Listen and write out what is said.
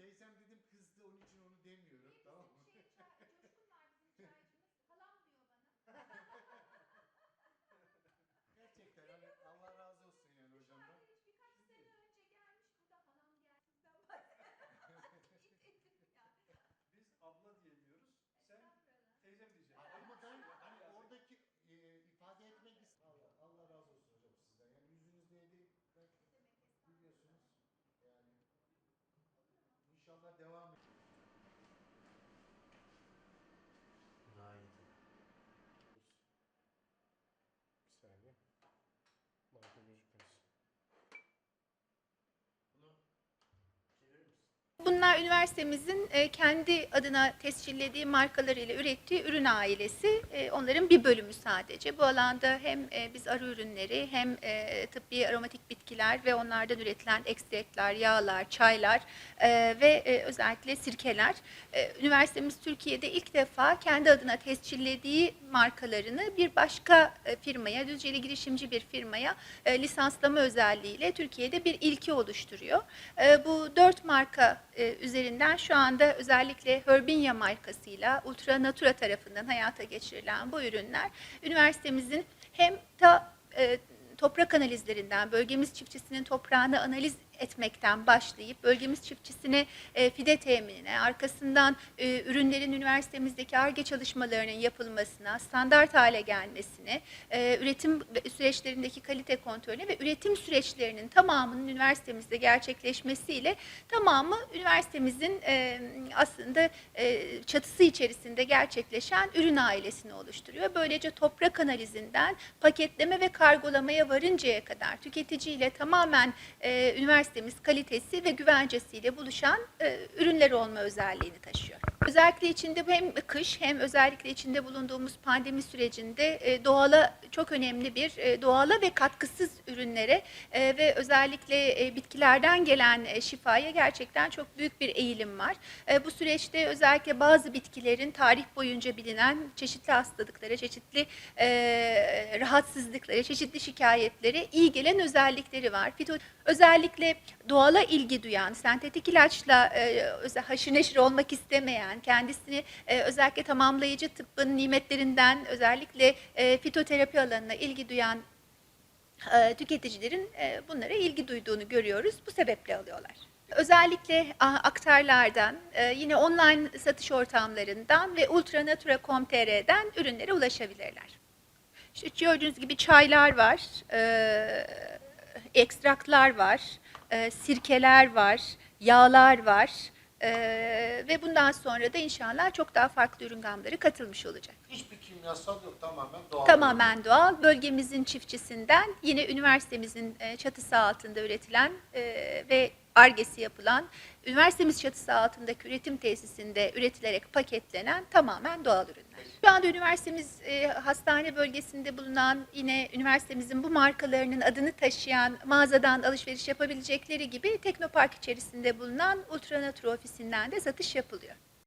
Teyzem dedim kızdı onun için onu demiyorum. Tamam mı? İnşallah Bunlar üniversitemizin e, kendi adına tescillediği markalarıyla ürettiği ürün ailesi. E, Onların bir bölümü sadece. Bu alanda hem e, biz arı ürünleri hem tıbbi aromatik bitkiler ve onlardan üretilen ekstraklar, yağlar, çaylar ve özellikle sirkeler. Üniversitemiz Türkiye'de ilk defa kendi adına tescillediği markalarını bir başka firmaya, Düzceli girişimci bir firmaya lisanslama özelliğiyle Türkiye'de bir ilki oluşturuyor. Bu dört marka e, üzerinden şu anda özellikle Herbinia markasıyla Ultra Natura tarafından hayata geçirilen bu ürünler üniversitemizin hem ta e, toprak analizlerinden, bölgemiz çiftçisinin toprağını analiz etmekten başlayıp bölgemiz çiftçisine e, fide teminine, arkasından e, ürünlerin üniversitemizdeki ARGE çalışmalarının yapılmasına, standart hale gelmesine, e, üretim süreçlerindeki kalite kontrolüne ve üretim süreçlerinin tamamının üniversitemizde gerçekleşmesiyle tamamı üniversitemizin e, aslında e, çatısı içerisinde gerçekleşen ürün ailesini oluşturuyor. Böylece toprak analizinden paketleme ve kargolamaya varıncaya kadar tüketiciyle tamamen e, üniversitemiz kalitesi ve güvencesiyle buluşan e, ürünler olma özelliğini taşıyor. Özellikle içinde hem kış hem özellikle içinde bulunduğumuz pandemi sürecinde e, doğala çok önemli bir e, doğala ve katkısız ürünlere e, ve özellikle e, bitkilerden gelen şifaya gerçekten çok büyük bir eğilim var. Bu süreçte özellikle bazı bitkilerin tarih boyunca bilinen çeşitli hastalıklara, çeşitli rahatsızlıklara, çeşitli şikayetlere iyi gelen özellikleri var. Fito özellikle doğala ilgi duyan, sentetik ilaçla e, haşır neşir olmak istemeyen, kendisini e, özellikle tamamlayıcı tıbbın nimetlerinden özellikle e, fitoterapi alanına ilgi duyan e, tüketicilerin e, bunlara ilgi duyduğunu görüyoruz. Bu sebeple alıyorlar. Özellikle aktarlardan, e, yine online satış ortamlarından ve ultranatura.com.tr'den ürünlere ulaşabilirler. İşte gördüğünüz gibi çaylar var, e, ekstraklar var, e, sirkeler var, yağlar var e, ve bundan sonra da inşallah çok daha farklı ürün gamları katılmış olacak. Hiçbir kimyasal yok tamamen doğal. Tamamen doğal. Bölgemizin çiftçisinden yine üniversitemizin e, çatısı altında üretilen e, ve argesi yapılan, üniversitemiz çatısı altındaki üretim tesisinde üretilerek paketlenen tamamen doğal ürünler. Şu anda üniversitemiz e, hastane bölgesinde bulunan yine üniversitemizin bu markalarının adını taşıyan mağazadan alışveriş yapabilecekleri gibi Teknopark içerisinde bulunan Ultranatur ofisinden de satış yapılıyor.